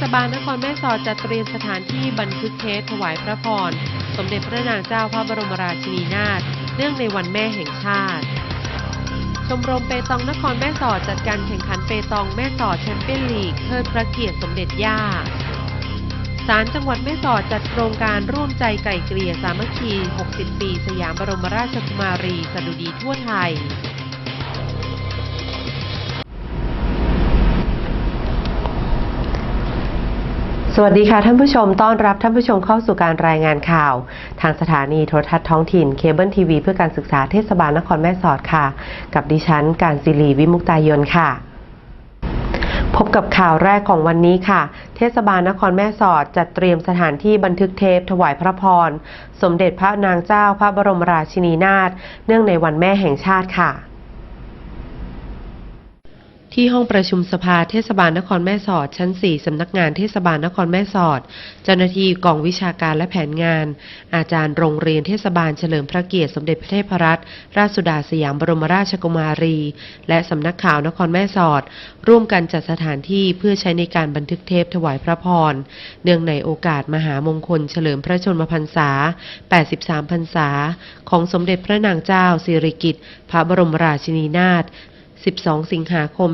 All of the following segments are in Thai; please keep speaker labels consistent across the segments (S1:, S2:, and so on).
S1: ศบาลนครแม่สอดจัดเตรียมสถานที่บันทึกเทปถวายพระพร สมเด็จพระนางเจ้าพระบรมราชินีนาถเนื่องในวันแม่แห่งชาติ ชมรมเปตองนครแม่สอดจัดการแข่งขันเปตองแม่สอดแชมเปี้ยนลีกเทิดพระเกียรติสมเด็จย่าศาลจังหวัดแม่สอดจัดโครงการร่วมใจไก่เกลี่ยสามัคคี 60 ปี สยามบรมราชกุมารี สดุดีทั่วไทย วัสดีค่ะท่านผู้ชมต้อนรับท่านผู้ชมเข้าสู่การรายงานข่าว ทางสถานีโทรทัศน์ท้องถิ่นเคเบิลทีวีเพื่อการศึกษาเทศบาลนครแม่สอดค่ะ กับดิฉันการศิรีวิมุกตายนค่ะ พบกับข่าวแรกของวันนี้ค่ะ เทศบาลนครแม่สอดจัดเตรียมสถานที่บันทึกเทปถวายพระพร สมเด็จพระนางเจ้าพระบรมราชินีนาถเนื่องในวันแม่แห่งชาติค่ะ ที่ห้องประชุมสภาเทศบาลนครแม่สอด ชั้น 4 สำนักงานเทศบาลนครแม่สอด เจ้าหน้าที่กองวิชาการและแผนงาน อาจารย์โรงเรียนเทศบาลเฉลิมพระเกียรติสมเด็จพระเทพรัตนราชสุดาสยามบรมราชกุมารี และสำนักข่าวนครแม่สอด ร่วมกันจัดสถานที่เพื่อใช้ในการบันทึกเทปถวายพระพร เนื่องในโอกาสมหามงคลเฉลิมพระชนมพรรษา 83 พรรษา ของสมเด็จพระนางเจ้าสิริกิติ์พระบรมราชินีนาถ 12 สิงหาคม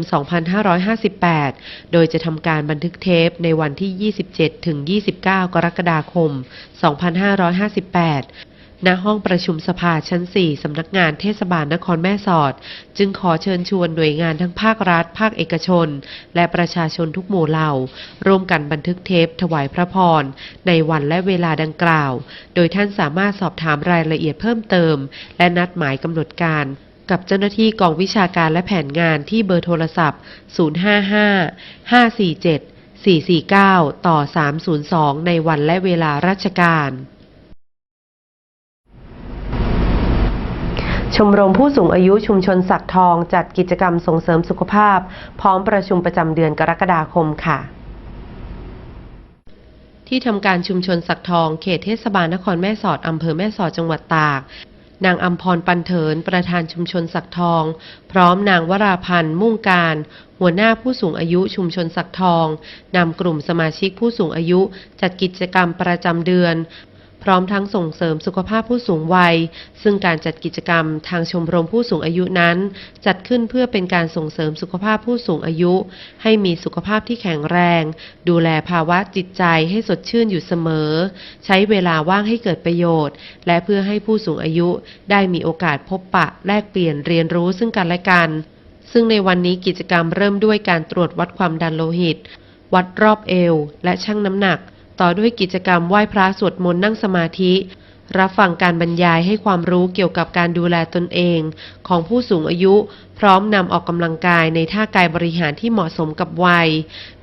S1: 2558 โดยจะทำการบันทึกเทปในวันที่ 27 ถึง 29 กรกฎาคม 2558ณห้องประชุมสภาชั้น 4 สำนักงานเทศบาลนครแม่สอด จึงขอเชิญชวนหน่วยงานทั้งภาครัฐ ภาคเอกชน และประชาชนทุกหมู่เหล่า ร่วมกันบันทึกเทปถวายพระพร ในวันและเวลาดังกล่าว โดยท่านสามารถสอบถามรายละเอียดเพิ่มเติม และนัดหมายกำหนดการ กับเจ้าหน้าที่กองวิชาการและแผนงานที่เบอร์โทรศัพท์ 055 547 449 ต่อ 302 ในวันและเวลาราชการ ชมรมผู้สูงอายุชุมชนสักทองจัดกิจกรรมส่งเสริมสุขภาพ พร้อมประชุมประจำเดือนกรกฎาคมค่ะที่ทำการชุมชนสักทอง เขตเทศบาลนครแม่สอด อำเภอแม่สอด จังหวัดตาก นางอัมพรปันเถินประธานชุมชนสักทอง พร้อมนางวราพันธ์มุ่งการ หัวหน้าผู้สูงอายุชุมชนสักทองนำกลุ่มสมาชิกผู้สูงอายุจัดกิจกรรมประจำเดือน ร้อมทั้งส่งเสริมสุขภาพผู้สูงวัย ซึ่งการจัดกิจกรรมทางชมรมผู้สูงอายุนั้น จัดขึ้นเพื่อเป็นการส่งเสริมสุขภาพผู้สูงอายุ ให้มีสุขภาพที่แข็งแรง ดูแลภาวะจิตใจให้สดชื่นอยู่เสมอ ใช้เวลาว่างให้เกิดประโยชน์ และเพื่อให้ผู้สูงอายุได้มีโอกาสพบปะแลกเปลี่ยนเรียนรู้ซึ่งกันและกัน ซึ่งในวันนี้กิจกรรมเริ่มด้วยการตรวจวัดความดันโลหิต วัดรอบเอว และชั่งน้ำหนัก ต่อด้วยกิจกรรมไหว้พระสวดมนต์นั่งสมาธิ รับฟังการบรรยายให้ความรู้เกี่ยวกับการดูแลตนเอง ของผู้สูงอายุ พร้อมนำออกกำลังกายในท่ากายบริหารที่เหมาะสมกับวัย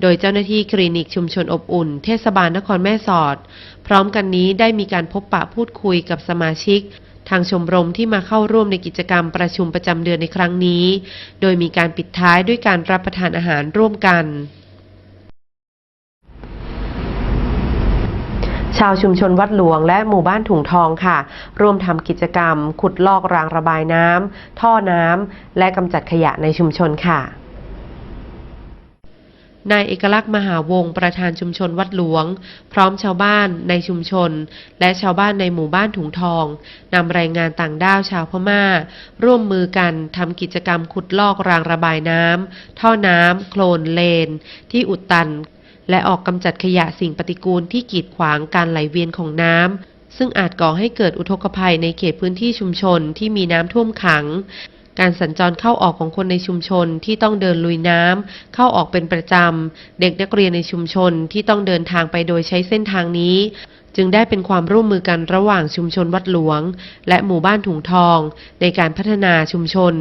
S1: โดยเจ้าหน้าที่คลินิกชุมชนอบอุ่น เทศบาลนครแม่สอด พร้อมกันนี้ได้มีการพบปะพูดคุยกับสมาชิกทางชมรมที่มาเข้าร่วมในกิจกรรมประชุมประจำเดือนในครั้งนี้ โดยมีการปิดท้ายด้วยการรับประทานอาหารร่วมกัน ชาวชุมชนวัดหลวงและหมู่บ้านถุงทองค่ะ ร่วมทำกิจกรรม ขุดลอกรางระบายน้ำท่อน้ำและกำจัดขยะในชุมชนค่ะนายเอกลักษณ์มหาวงศ์ประธานชุมชนวัดหลวง พร้อมชาวบ้านในชุมชน และชาวบ้านในหมู่บ้านถุงทองนำแรงงานต่างด้าวชาวพม่า ร่วมมือกันทำกิจกรรมขุดลอกรางระบายน้ำท่อน้ำโคลนเลน ที่อุดตัน และออกกำจัดขยะสิ่งปฏิกูลที่กีดขวางการไหลเวียนของน้ำ ซึ่งอาจก่อให้เกิดอุทกภัยในเขตพื้นที่ชุมชนที่มีน้ำท่วมขัง การสัญจรเข้าออกของคนในชุมชนที่ต้องเดินลุยน้ำเข้าออกเป็นประจำ เด็กนักเรียนในชุมชนที่ต้องเดินทางไปโดยใช้เส้นทางนี้จึงได้เป็นความร่วมมือกันระหว่างชุมชนวัดหลวง และหมู่บ้านถุงทอง ในการพัฒนาชุมชน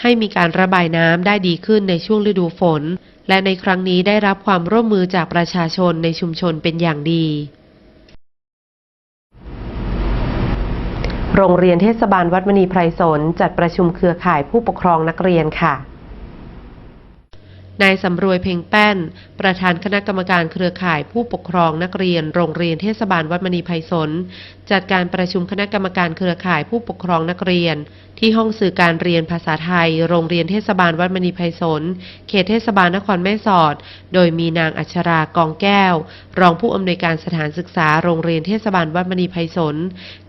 S1: ให้มีการระบายน้ำได้ดีขึ้นในช่วงฤดูฝน และในครั้งนี้ได้รับความร่วมมือจากประชาชนในชุมชนเป็นอย่างดี โรงเรียนเทศบาลวัดมณีไพรสนจัดประชุมเครือข่ายผู้ปกครองนักเรียนค่ะ นายสำรวยเพ่งแป้น ประธานคณะกรรมการเครือข่ายผู้ปกครองนักเรียนโรงเรียนเทศบาลวัดมณีไพศาลจัดการประชุมคณะกรรมการเครือข่ายผู้ปกครองนักเรียน ที่ห้องสื่อการเรียนภาษาไทย โรงเรียนเทศบาลวัดมณีไพศาลเขตเทศบาลนครแม่สอด โดยมีนางอัชรากองแก้ว รองผู้อำนวยการสถานศึกษาโรงเรียนเทศบาลวัดมณีไพศาล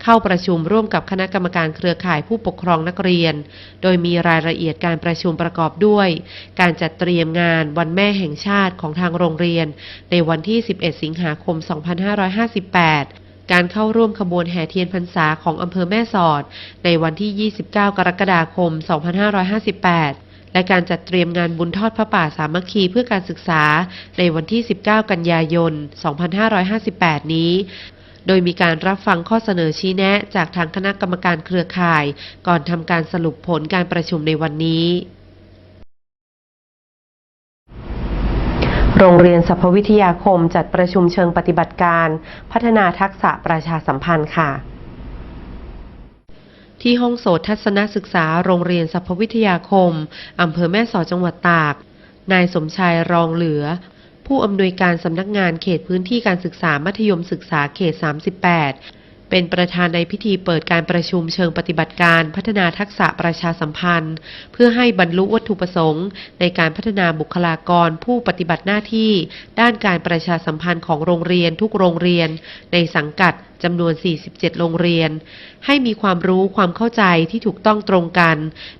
S1: เข้าประชุมร่วมกับคณะกรรมการเครือข่ายผู้ปกครองนักเรียน โดยมีรายละเอียดการประชุมประกอบด้วย การจัดเตรียมงานวันแม่แห่งชาติของทางโรงเรียน ในวันที่ 11 สิงหาคม 2558การเข้าร่วมขบวนแห่เทียนพรรษาของอำเภอแม่สอด ในวันที่ 29 กรกฎาคม 2558 และการจัดเตรียมงานบุญทอดพระป่าสามัคคีเพื่อการศึกษาในวันที่ 19 กันยายน 2558 นี้ โดยมีการรับฟังข้อเสนอชี้แนะจากทางคณะกรรมการเครือข่าย ก่อนทำการสรุปผลการประชุมในวันนี้ โรงเรียนสรรพวิทยาคมจัดประชุมเชิงปฏิบัติการ พัฒนาทักษะประชาสัมพันธ์ค่ะ ที่ห้องโสตทัศนศึกษาโรงเรียนสรรพวิทยาคมอำเภอแม่สอดจังหวัดตาก นายสมชายรองเหลือ ผู้อำนวยการสำนักงานเขตพื้นที่การศึกษามัธยมศึกษาเขต 38 เป็นประธานในพิธีเปิดการประชุมเชิงปฏิบัติการพัฒนาทักษะประชาสัมพันธ์ เพื่อให้บรรลุวัตถุประสงค์ ในการพัฒนาบุคลากรผู้ปฏิบัติหน้าที่ ด้านการประชาสัมพันธ์ของโรงเรียนทุกโรงเรียน ในสังกัดจำนวน 47 โรงเรียน ให้มีความรู้ความเข้าใจที่ถูกต้องตรงกัน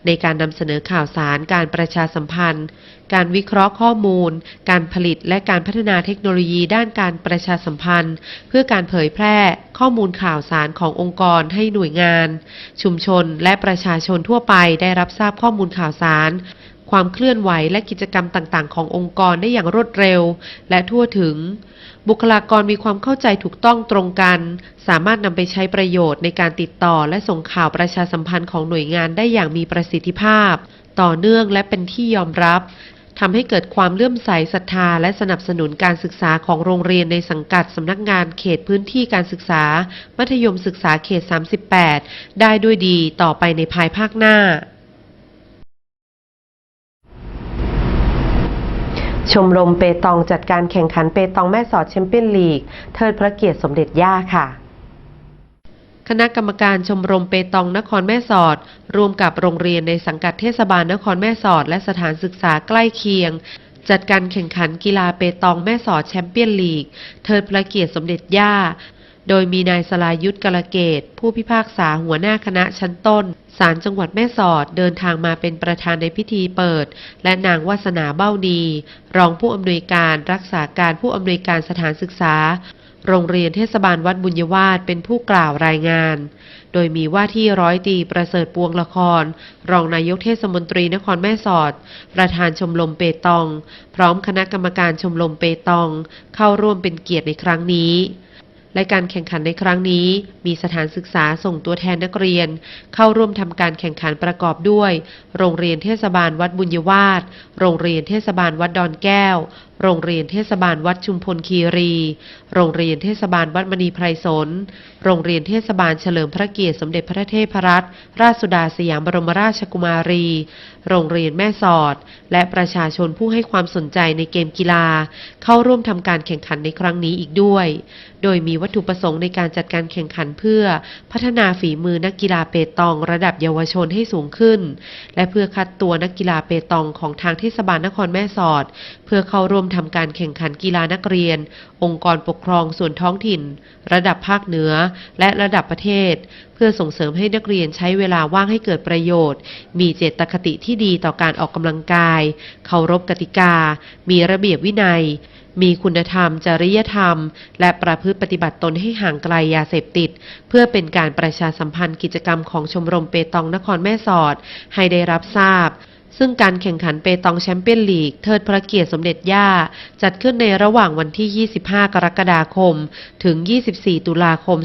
S1: ในการนำเสนอข่าวสารการประชาสัมพันธ์ การวิเคราะห์ข้อมูล การผลิตและการพัฒนาเทคโนโลยีด้านการประชาสัมพันธ์ เพื่อการเผยแพร่ข้อมูลข่าวสารขององค์กรให้หน่วยงาน ชุมชนและประชาชนทั่วไปได้รับทราบข้อมูลข่าวสารความเคลื่อนไหวและกิจกรรมต่างๆ ขององค์กรได้อย่างรวดเร็ว และทั่วถึง บุคลากรมีความเข้าใจถูกต้องตรงกัน สามารถนำไปใช้ประโยชน์ในการติดต่อและส่งข่าวประชาสัมพันธ์ของหน่วยงานได้อย่างมีประสิทธิภาพ ต่อเนื่องและเป็นที่ยอมรับ ทำให้เกิดความเลื่อมใสศรัทธาและสนับสนุนการศึกษาของโรงเรียนในสังกัดสำนักงานเขตพื้นที่การศึกษา มัธยมศึกษาเขต 38 ได้ด้วยดีต่อไปในภายภาคหน้าชมรมเปตองจัดการแข่งขันเปตองแม่สอดแชมเปี้ยนลีก เทิดพระเกียรติสมเด็จย่าค่ะ คณะกรรมการชมรมเปตองนครแม่สอด ร่วมกับโรงเรียนในสังกัดเทศบาลนครแม่สอด และสถานศึกษาใกล้เคียง จัดการแข่งขันกีฬาเปตองแม่สอดแชมเปี้ยนลีก เทิดพระเกียรติสมเด็จย่า โดยมีนายสลายุทธกลเกต ผู้พิพากษาหัวหน้าคณะชั้นต้นศาลจังหวัดแม่สอดเดินทางมาเป็นประธานในพิธีเปิด และนางวาสนาเบ้านีรองผู้อำนวยการรักษาการผู้อำนวยการสถานศึกษา โรงเรียนเทศบาลวัดบุญยวาสเป็นผู้กล่าวรายงาน โดยมีว่าที่ร้อยตีประเสริฐปวงละคร รองนายกเทศมนตรีนครแม่สอด ประธานชมรมเปตอง พร้อมคณะกรรมการชมรมเปตอง เข้าร่วมเป็นเกียรติในครั้งนี้และการแข่งขันในครั้งนี้ มีสถานศึกษาส่งตัวแทนนักเรียน เข้าร่วมทำการแข่งขันประกอบด้วย โรงเรียนเทศบาลวัดบุญยวาสโรงเรียนเทศบาลวัดดอนแก้วโรงเรียนเทศบาลวัดชุมพลคีรี โรงเรียนเทศบาลวัดมณีไพรสน โรงเรียนเทศบาลเฉลิมพระเกียรติสมเด็จพระเทพรัตนราชสุดาสยามบรมราชกุมารี โรงเรียนแม่สอด และประชาชนผู้ให้ความสนใจในเกมกีฬา เข้าร่วมทำการแข่งขันในครั้งนี้อีกด้วย โดยมีวัตถุประสงค์ในการจัดการแข่งขันเพื่อพัฒนาฝีมือนักกีฬาเปตองระดับเยาวชนให้สูงขึ้น และเพื่อคัดตัวนักกีฬาเปตองของทางเทศบาลนครแม่สอด เพื่อเข้าร่วมทำการแข่งขันกีฬานักเรียน องค์กรปกครองส่วนท้องถิ่น ระดับภาคเหนือ และระดับประเทศ เพื่อส่งเสริมให้นักเรียนใช้เวลาว่างให้เกิดประโยชน์ มีเจตคติที่ดีต่อการออกกำลังกาย เคารพกติกา มีระเบียบวินัย มีคุณธรรม จริยธรรม และประพฤติปฏิบัติตนให้ห่างไกลยาเสพติด เพื่อเป็นการประชาสัมพันธ์กิจกรรมของชมรมเปตองนครแม่สอด ให้ได้รับทราบ ซึ่งการแข่งขันเปตองแชมเปี้ยนลีกเทิดพระเกียรติสมเด็จย่า จัดขึ้นในระหว่างวันที่ 25 กรกฎาคม ถึง 24 ตุลาคม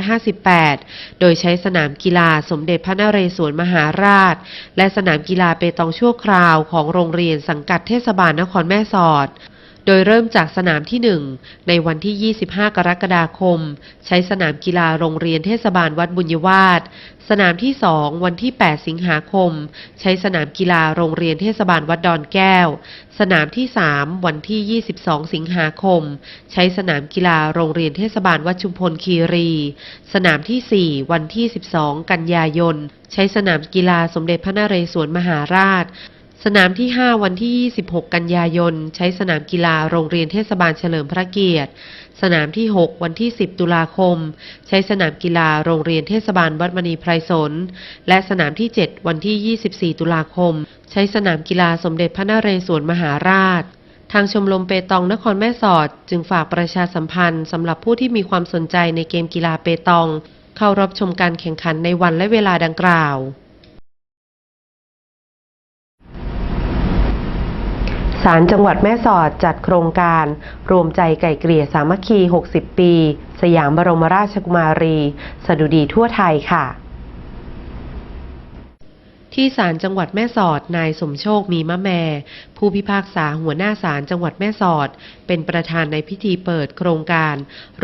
S1: 2558 โดยใช้สนามกีฬาสมเด็จพระนเรศวรมหาราช และสนามกีฬาเปตองชั่วคราวของโรงเรียนสังกัดเทศบาลนครแม่สอดโดยเริ่มจากสนามที่ 1 ในวันที่ 25 กรกฎาคม ใช้สนามกีฬาโรงเรียนเทศบาลวัดบุญยวาส สนามที่ 2 วันที่ 8 สิงหาคม ใช้สนามกีฬาโรงเรียนเทศบาลวัดดอนแก้ว สนามที่ 3 วันที่ 22 สิงหาคม ใช้สนามกีฬาโรงเรียนเทศบาลวัดชุมพลคีรี สนามทีสี่4 วันที่ 12 กันยายน ใช้สนามกีฬาสมเด็จพระนเรศวรมหาราช สนามที่ 5 วันที่ 26 กันยายน ใช้สนามกีฬาโรงเรียนเทศบาลเฉลิมพระเกียรติ สนามที่ 6 วันที่ 10 ตุลาคม ใช้สนามกีฬาโรงเรียนเทศบาลวัดมณีไพรสน และสนามที่ 7 วันที่ 24 ตุลาคม ใช้สนามกีฬาสมเด็จพระนเรศวรมหาราชทางชมรมเปตองนครแม่สอด จึงฝากประชาสัมพันธ์สำหรับผู้ที่มีความสนใจในเกมกีฬาเปตอง เข้ารับชมการแข่งขันในวันและเวลาดังกล่าว ศาลจังหวัดแม่สอดจัดโครงการ รวมใจไก่เกลี่ยสามัคคี 60 ปี สยามบรมราชกุมารี สดุดีทั่วไทยค่ะ ที่ศาลจังหวัดแม่สอด นายสมโชคมีมะแมผู้พิพากษาหัวหน้าศาลจังหวัดแม่สอด เป็นประธานในพิธีเปิดโครงการ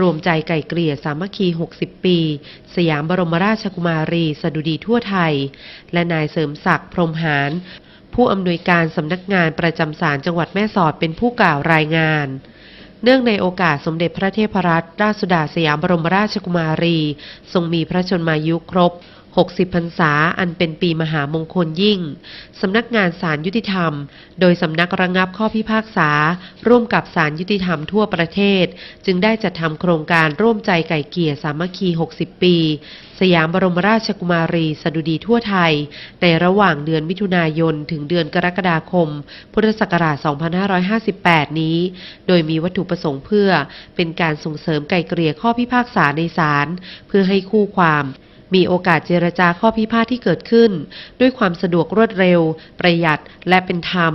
S1: รวมใจไก่เกลี่ยสามัคคี 60 ปี สยามบรมราชกุมารี สดุดีทั่วไทย และนายเสริมศักดิ์พรมหาร ผู้อำนวยการสำนักงานประจำศาลจังหวัดแม่สอดเป็นผู้กล่าวรายงาน เนื่องในโอกาสสมเด็จพระเทพรัตนราชสุดาสยามบรมราชกุมารี ทรงมีพระชนมายุครบ 60พรรษาอันเป็นปีมหามงคลยิ่ง สำนักงานศาลยุติธรรม โดยสำนักระงับข้อพิพากษา ร่วมกับศาลยุติธรรมทั่วประเทศ จึงได้จัดทำโครงการร่วมใจไก่เกลี่ยสามัคคี 60 ปี สยามบรมราชกุมารีสดุดีทั่วไทย ในระหว่างเดือนมิถุนายน ถึงเดือนกรกฎาคม พุทธศักราช 2558 นี้ โดยมีวัตถุประสงค์เพื่อเป็นการส่งเสริมไก่เกลี่ยข้อพิพากษาในศาลเพื่อให้คู่ความ มีโอกาสเจรจาข้อพิพาทที่เกิดขึ้น ด้วยความสะดวกรวดเร็ว ประหยัดและเป็นธรรม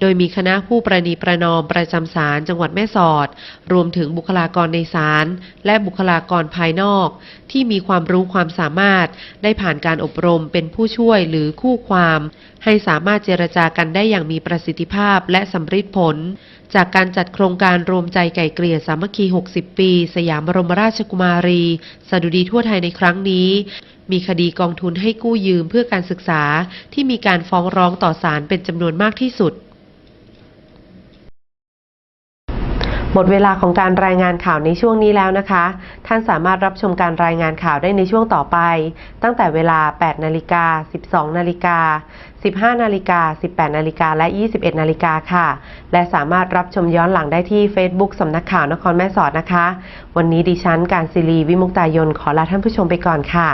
S1: โดยมีคณะผู้ประนีประนอมประจำศาลจังหวัดแม่สอด รวมถึงบุคลากรในศาลและบุคลากรภายนอก ที่มีความรู้ความสามารถ ได้ผ่านการอบรมเป็นผู้ช่วยหรือคู่ความ ให้สามารถเจรจากันได้อย่างมีประสิทธิภาพและสำฤทธิ์ผล จากการจัดโครงการรวมใจไก่เกลี่ยสามัคคี 60 ปี สยามบรมราชกุมารี สดุดีทั่วไทยในครั้งนี้มีคดีกองทุนให้กู้ยืมเพื่อการศึกษาที่มีการฟ้องร้องต่อศาลเป็นจำนวนมากที่สุด หมดเวลาของการรายงานข่าวในช่วงนี้แล้วนะคะ ท่านสามารถรับชมการรายงานข่าวได้ในช่วงต่อไป ตั้งแต่เวลา 8 นาฬิกา 12 นาฬิกา 15 นาฬิกา 18 นาฬิกา และ 21 นาฬิกาค่ะ และสามารถรับชมย้อนหลังได้ที่ Facebook สำนักข่าวนครแม่สอดนะคะ วันนี้ดิฉันการศิรีวิมุกตายนขอลาท่านผู้ชมไปก่อนค่ะ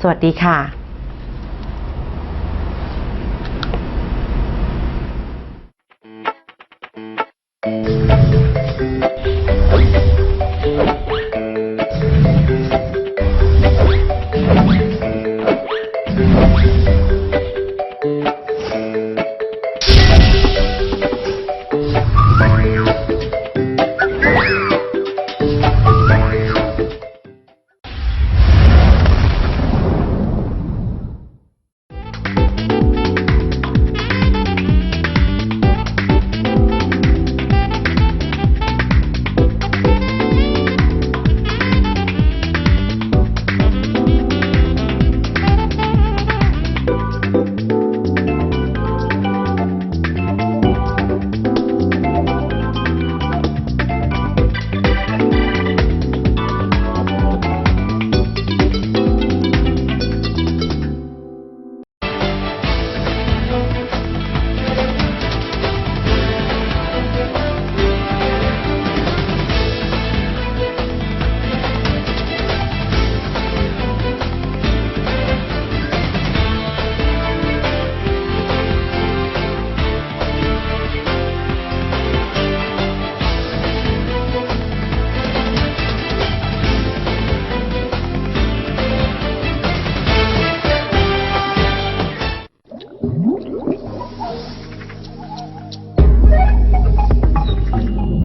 S1: สวัสดีค่ะ